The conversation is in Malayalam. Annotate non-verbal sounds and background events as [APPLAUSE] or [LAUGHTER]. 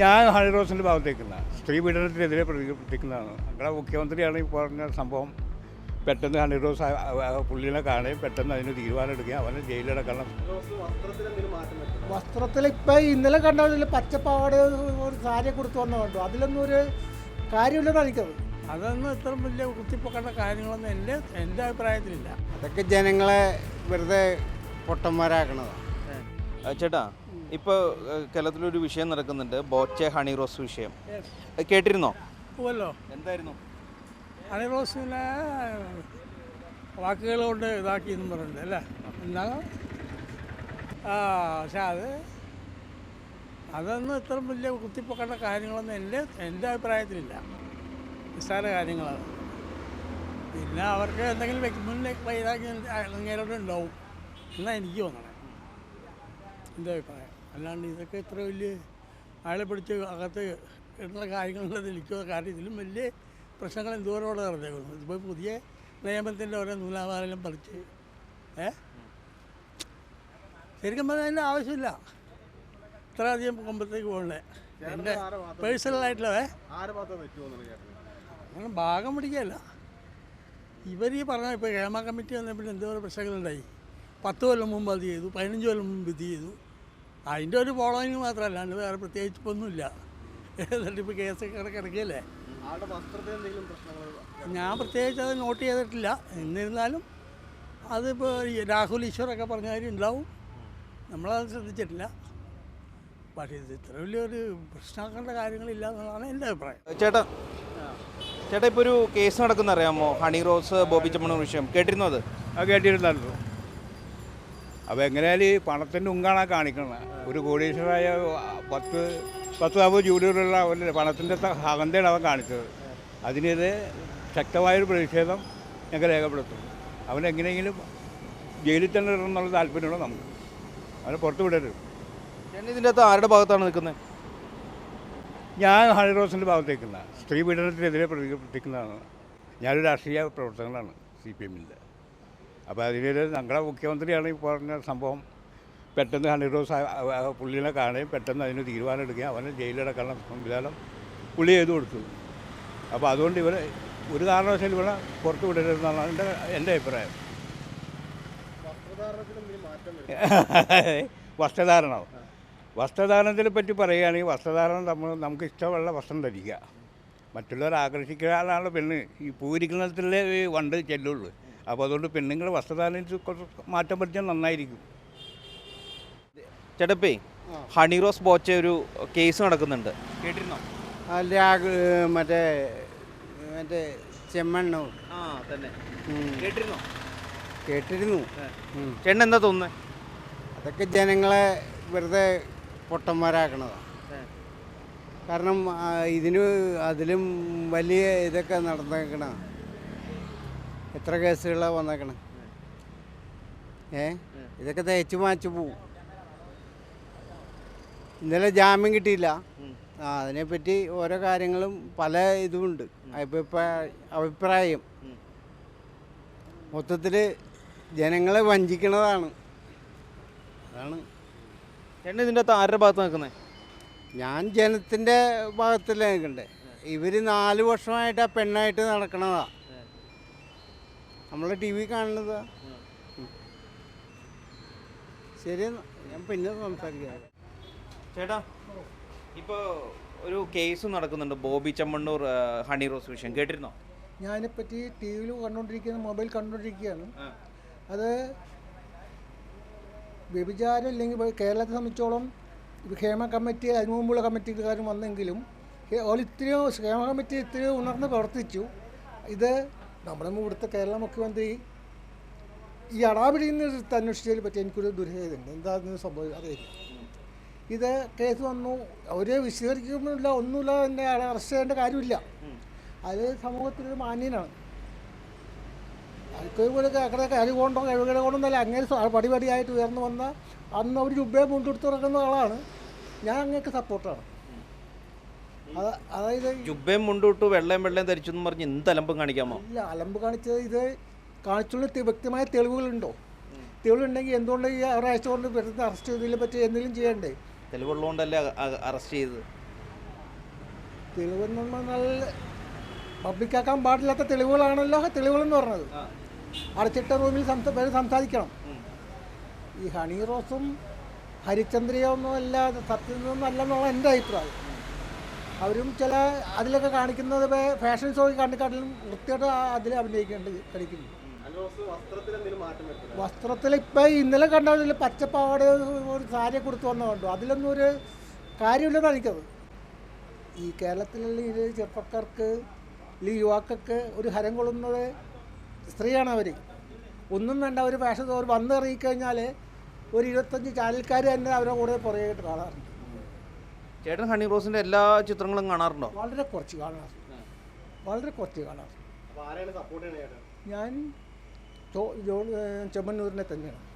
ഞാൻ ഹണിറോസിന്റെ ഭാഗത്തേക്കുന്ന സ്ത്രീ പീഡനത്തിനെതിരെ പ്രതികരിക്കുന്നതാണ് ഞങ്ങളുടെ മുഖ്യമന്ത്രിയാണ് ഈ പറഞ്ഞ സംഭവം പെട്ടെന്ന് ഹണി റോസ് പുള്ളിനെ കാണുകയും പെട്ടെന്ന് അതിന് തീരുമാനം എടുക്കുകയും അവനെ ജയിലിലടക്കണം. വസ്ത്രത്തിൽ ഇപ്പം ഇന്നലെ കണ്ടതിൽ പച്ചപ്പാവാട് ഒരു സാരി കൊടുത്തു വന്ന കണ്ടു. അതിലൊന്നും ഒരു കാര്യമില്ലെന്ന് എനിക്കത് അതൊന്നും ഇത്ര വലിയ കുത്തിപ്പൊക്കേണ്ട കാര്യങ്ങളൊന്നും എന്റെ എന്റെ അഭിപ്രായത്തിലില്ല. അതൊക്കെ ജനങ്ങളെ വെറുതെ പൊട്ടന്മാരാക്കണതാണ് ചേട്ടാ ഇപ്പോൾ കേരളത്തിലൊരു വിഷയം നടക്കുന്നുണ്ട്. ബോച്ചെ ഹണി റോസ് വിഷയം. കേട്ടിരുന്നോ? എന്തായിരുന്നു? അണിറോസിനെ വാക്കുകൾ കൊണ്ട് ഇതാക്കി എന്നും പറയുന്നുണ്ട് അല്ലേ? എന്നാ ആ പക്ഷെ അത് അതൊന്നും ഇത്ര വലിയ കുത്തിപ്പൊക്കേണ്ട കാര്യങ്ങളൊന്നും എന്റെ എന്റെ അഭിപ്രായത്തിലില്ല. നിസ്സാര കാര്യങ്ങളാണ്. പിന്നെ അവർക്ക് എന്തെങ്കിലും മുന്നേ വൈരാഗ്യം അങ്ങേരോട് ഉണ്ടാവും. എന്നാണ് എനിക്ക് തോന്നണേ. എന്റെ അഭിപ്രായം. അല്ലാണ്ട് ഇതൊക്കെ ഇത്ര വലിയ ആളെ പിടിച്ച് അകത്ത് ഇടുന്ന കാര്യങ്ങളുള്ളത് ഇരിക്കുന്ന കാരണം ഇതിലും വലിയ പ്രശ്നങ്ങൾ എന്തോരോടെ നടന്നേക്കുന്നു. ഇതിപ്പോൾ പുതിയ നിയമത്തിന്റെ ഓരോ നൂലാമാരെല്ലാം പറിച്ച് ഏ? ശരിക്കും പറഞ്ഞാൽ അതിന്റെ ആവശ്യമില്ല. ഇത്ര അധികം കൊമ്പത്തേക്ക് പോകണ്ടേ? എന്റെ പേഴ്സണലായിട്ടുള്ള ഏ? അങ്ങനെ ഭാഗം പിടിക്കുകയല്ല. ഇവർ ഈ പറഞ്ഞ ഇപ്പോൾ ഹേമ കമ്മിറ്റി വന്നപ്പോൾ എന്തോരം പ്രശ്നങ്ങളുണ്ടായി. പത്ത് കൊല്ലം മുമ്പ് അത് ചെയ്തു പതിനഞ്ച് കൊല്ലം മുമ്പ് ഇത് ചെയ്തു. അതിന്റെ ഒരു ഫോളോയിങ് മാത്രമല്ല അല്ലാണ്ട് വേറെ പ്രത്യേകിച്ച് ഇപ്പോൾ ഒന്നുമില്ല. എന്നിട്ട് ഇപ്പോൾ കേസൊക്കെ കിടക്കിടക്കല്ലേ ഞാൻ പ്രത്യേകിച്ച് അത് നോട്ട് ചെയ്തിട്ടില്ല. എന്നിരുന്നാലും അതിപ്പോൾ രാഹുൽ ഈശ്വറൊക്കെ പറഞ്ഞ കാര്യം ഉണ്ടാവും. നമ്മളത് ശ്രദ്ധിച്ചിട്ടില്ല. പക്ഷേ ഇത് ഇത്ര വലിയൊരു പ്രശ്നമാക്കേണ്ട കാര്യങ്ങളില്ല എന്നുള്ളതാണ് എന്റെ അഭിപ്രായം. ചേട്ടാ ചേട്ടാ ഇപ്പോൾ ഒരു കേസ് നടക്കുന്ന അറിയാമോ? ഹണി റോസ് ബോബി ചമ്മണൂർ വിഷയം. കേട്ടിരുന്നോ അത്? അത് കേട്ടിരുന്നല്ലോ. അപ്പോൾ എങ്ങനെയാലും ഈ പണത്തിന്റെ ഉങ്കാണ് കാണിക്കുന്നത് ഒരു കോടീശ്വരായ പത്ത് പത്ത് നാൽപ്പത് ജൂലിയുള്ള അവന്റെ പണത്തിന്റെ അകന്തയാണ് അവൻ കാണിച്ചത്. അതിനെതിരെ ശക്തമായൊരു പ്രതിഷേധം ഞങ്ങൾ രേഖപ്പെടുത്തും അവനെങ്ങനെയെങ്കിലും ജയിലിൽ തന്നെ ഇടണം എന്നുള്ള താല്പര്യമുള്ള നമുക്ക് അവനെ പുറത്ത് വിടരുത്. ഞാൻ ഇതിന്റെ അകത്ത് ആരുടെ ഭാഗത്താണ് നിൽക്കുന്നത്? ഞാൻ ഹണി റോസിന്റെ ഭാഗത്ത് ഭാഗത്തേക്കുന്ന സ്ത്രീ പീഡനത്തിനെതിരെ പ്രതികരിക്കുന്നതാണ് ഞാനൊരു രാഷ്ട്രീയ പ്രവർത്തകനാണ് സി പി എമ്മിന്റെ. അപ്പോൾ അതിൽ ഞങ്ങളുടെ മുഖ്യമന്ത്രിയാണ് ഈ പറഞ്ഞ സംഭവം. പെട്ടെന്ന് ഹണിറോസ് പുള്ളിനെ കാണുകയും പെട്ടെന്ന് അതിന് തീരുമാനം എടുക്കുകയും അവനെ ജയിലിലടക്കാനുള്ള സംവിധാനം പുള്ളി ചെയ്തു കൊടുത്തു. അപ്പോൾ അതുകൊണ്ട് ഇവരെ ഒരു കാരണവശാലും ഇവിടെ പുറത്ത് വിടരുതെന്നാണ് എന്റെ എന്റെ അഭിപ്രായം. [LAUGHS] വസ്ത്രധാരണം. വസ്ത്രധാരണത്തിനെ പറ്റി പറയുകയാണെങ്കിൽ വസ്ത്രധാരണം നമ്മൾ നമുക്ക് ഇഷ്ടമുള്ള വസ്ത്രം ധരിക്കുക. മറ്റുള്ളവരെ ആകർഷിക്കാനാണ് പെണ്ണ് ഈ പൂരിക്കുന്നതിലെ വണ്ട് ചെല്ലുള്ളൂ. അപ്പോൾ അതുകൊണ്ട് പെണ്ണുങ്ങൾ വസ്ത്രധാരണത്തിൽ കുറച്ച് മാറ്റം പറ്റിയാൽ നന്നായിരിക്കും. ചേട്ടപ്പേ ഹണി റോസ് ബോച്ച ഒരു കേസ് നടക്കുന്നുണ്ട്. കേട്ടിരുന്നോ? മറ്റേ മറ്റേ ചെമ്മണ്ണൂർ ആ തന്നെ. കേട്ടിരുന്നോ? കേട്ടിരുന്നു. ചേട്ടൻ എന്താ തോന്നുന്നത് അതൊക്കെ ജനങ്ങളെ വെറുതെ പൊട്ടന്മാരാക്കണതാണ് കാരണം ഇതിന് അതിലും വലിയ ഇതൊക്കെ നടന്നേക്കണ എത്ര കേസുകളാണ് വന്നേക്കണ? ഏ? ഇതൊക്കെ തേച്ച് മാച്ച് പോവും. ഇന്നലെ ജാമ്യം കിട്ടിയില്ല. ആ അതിനെപ്പറ്റി ഓരോ കാര്യങ്ങളും പല ഇതുമുണ്ട്. അഭിപ്രായ. അഭിപ്രായം മൊത്തത്തിൽ ജനങ്ങളെ വഞ്ചിക്കണതാണ്. അതാണ്. ചേട്ടൻ ഇതിന്റെ അകത്ത് ആരുടെ ഭാഗത്ത് നിൽക്കുന്നത് ഞാൻ ജനത്തിന്റെ ഭാഗത്തല്ലേ നിൽക്കണ്ടേ. ഇവർ നാല് വർഷമായിട്ട് ആ പെണ്ണായിട്ട് നടക്കണതാ. നമ്മൾ ടി വി കാണുന്നത്. ശരി ഞാൻ പിന്നെ സംസാരിക്കാം. ചേട്ടാ ഇപ്പോൾ ഒരു കേസ് നടക്കുന്നുണ്ട് ബോബി ചമ്മണ്ണൂർ ഹണി റോസ് വിഷയം കേട്ടിരുന്നോ? ഞാനിപ്പറ്റി ടി വിയിൽ കണ്ടുകൊണ്ടിരിക്കുന്ന മൊബൈൽ കണ്ടുകൊണ്ടിരിക്കുകയാണ് ആ. അത് വ്യഭിചാരം ഇല്ലെങ്കിൽ കേരളത്തെ സംബന്ധിച്ചോളം ക്ഷേമ കമ്മിറ്റി അതിനു മുമ്പുള്ള കമ്മിറ്റിക്കാരും വന്നെങ്കിലും ഓൾ ഇത്രയോ ക്ഷേമ കമ്മിറ്റി ഇത്രയോ ഉണർന്ന് പ്രവർത്തിച്ചു. ഇത് നമ്മുടെ ഇവിടുത്തെ കേരള മുഖ്യമന്ത്രി ഈ അടാപിടിയിൽ അന്വേഷിച്ചതിൽ പറ്റി എനിക്കൊരു ദുരിതമുണ്ട് അതിന് സംഭവം അറിയില്ല. ഇത് കേസ് വന്നു. അവരെ വിശദീകരിക്കുന്നില്ല ഒന്നുമില്ല എന്നെ അറസ്റ്റ് ചെയ്യേണ്ട കാര്യമില്ല. അത് സമൂഹത്തിലൊരു മാന്യനാണ്. അൽക്കൊരു അക്കടെ കഴിവ് കൊണ്ടോ കഴിവുകളെ കൊണ്ടോ എന്നല്ല അങ്ങനെ പടിപടിയായിട്ട് ഉയർന്നു വന്ന അന്ന് അവർ രൂപയെ മുൻകൊടുത്ത് നടക്കുന്ന ആളാണ്. ഞാൻ അങ്ങേക്ക് സപ്പോർട്ടാണ് അതായത് ജുബയും മുണ്ടൂട്ടു വെള്ളയും വെള്ളയും ധരിച്ചു എന്ന് പറഞ്ഞ് എന്ത് അലമ്പം കാണിക്കാമോ? ഇല്ല അലമ്പ് കാണിച്ചത് ഇത് കാണിച്ചുള്ള വ്യക്തമായ തെളിവുകളുണ്ടോ? തെളിവുണ്ടെങ്കിൽ എന്തുകൊണ്ട് ഈ ഒരാഴ്ച കൊണ്ട് വെറുതെ അറസ്റ്റ് ചെയ്തതിനെ പറ്റി എന്തെങ്കിലും ചെയ്യണ്ടേ? തെളിവുള്ളതുകൊണ്ടല്ലേ അറസ്റ്റ് ചെയ്തത്? തെളിവെന്ന് പറഞ്ഞാൽ പബ്ലിക്കാക്കാൻ പാടില്ലാത്ത തെളിവുകളാണല്ലോ തെളിവുകളെന്ന് പറഞ്ഞത്. അടച്ചിട്ട റൂമിൽ സംസ സംസാരിക്കണം. ഈ ഹണി റോസും ഹരിചന്ദ്രയോ ഒന്നും അല്ല സത്യമൊന്നും അല്ലെന്നുള്ള എന്റെ അഭിപ്രായം. അവരും ചില അതിലൊക്കെ കാണിക്കുന്നത് ഫാഷൻ ഷോ കണ്ടിക്കാട്ടിലും വൃത്തിയായിട്ട് അതിൽ അഭിനയിക്കേണ്ടി കളിക്കുന്നു. വസ്ത്രത്തിൽ ഇപ്പം ഇന്നലെ കണ്ടതിൽ പച്ചപ്പാവാട് ഒരു സാരി കൊടുത്തു വന്ന കണ്ടു. അതിലൊന്നും ഒരു കാര്യമില്ലെന്ന് എനിക്കത്. ഈ കേരളത്തിലുള്ള ഇത് ചെറുപ്പക്കാർക്ക് ഈ യുവാക്കൾക്ക് ഒരു ഹരം കൊള്ളുന്നത് സ്ത്രീയാണ് അവർ ഒന്നും വേണ്ട ഒരു ഫാഷൻ ഷോ വന്ന് ഇറങ്ങിക്കഴിഞ്ഞാൽ ഒരു ഇരുപത്തഞ്ച് ചാനൽക്കാർ തന്നെ അവരുടെ കൂടെ പുറകെ കാണാറുണ്ട്. ചേട്ടൻ ഹണി റോസിന്റെ എല്ലാ ചിത്രങ്ങളും കാണാറുണ്ടോ? വളരെ കുറച്ച് കാണാറുണ്ട്. വളരെ കുറച്ച് കാണാറുണ്ട്. ഞാൻ ചെമ്മന്നൂരിനെ തന്നെയാണ്.